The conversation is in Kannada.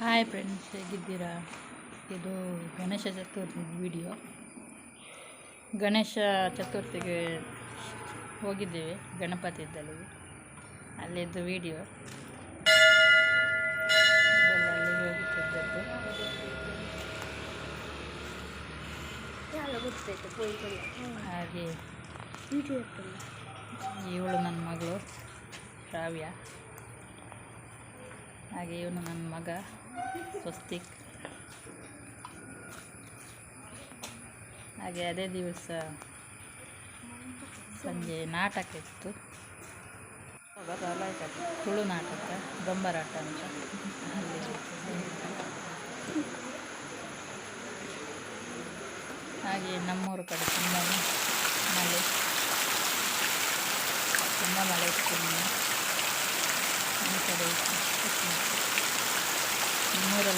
ಹಾಯ್ ಫ್ರೆಂಡ್ಸ್ ಹೇಗಿದ್ದೀರಾ? ಇದು ಗಣೇಶ ಚತುರ್ಥಿ ವಿಡಿಯೋ ಗಣೇಶ ಚತುರ್ಥಿಗೆ ಹೋಗಿದ್ದೇವೆ ಗಣಪತಿ ಇದ್ದಲ್ಲಿ ಅಲ್ಲಿದ್ದು ವಿಡಿಯೋ ಅಲ್ಲಿ ಹೋಗುತ್ತಿದ್ದದ್ದು ಹಾಗೆ ಇವಳು ನನ್ನ ಮಗಳು ಶ್ರಾವ್ಯ. ಹಾಗೆ ಇವನು ನನ್ನ ಮಗ, ಸ್ವಸ್ತಿಕ್. ಹಾಗೆ ಅದೇ ದಿವಸ ಸಂಜೆ ನಾಟಕ ಇತ್ತು. ತುಳು ನಾಟಕ ಗೊಂಬರಾಟ ಅಂತ. ಹಾಗೆ ನಮ್ಮೂರ ಕಡೆ ತುಂಬ ಮಳೆ. ತುಂಬ ಮಳೆ ಇತ್ತು ನಿನ್ನೆ. ಈ ಕಡೆ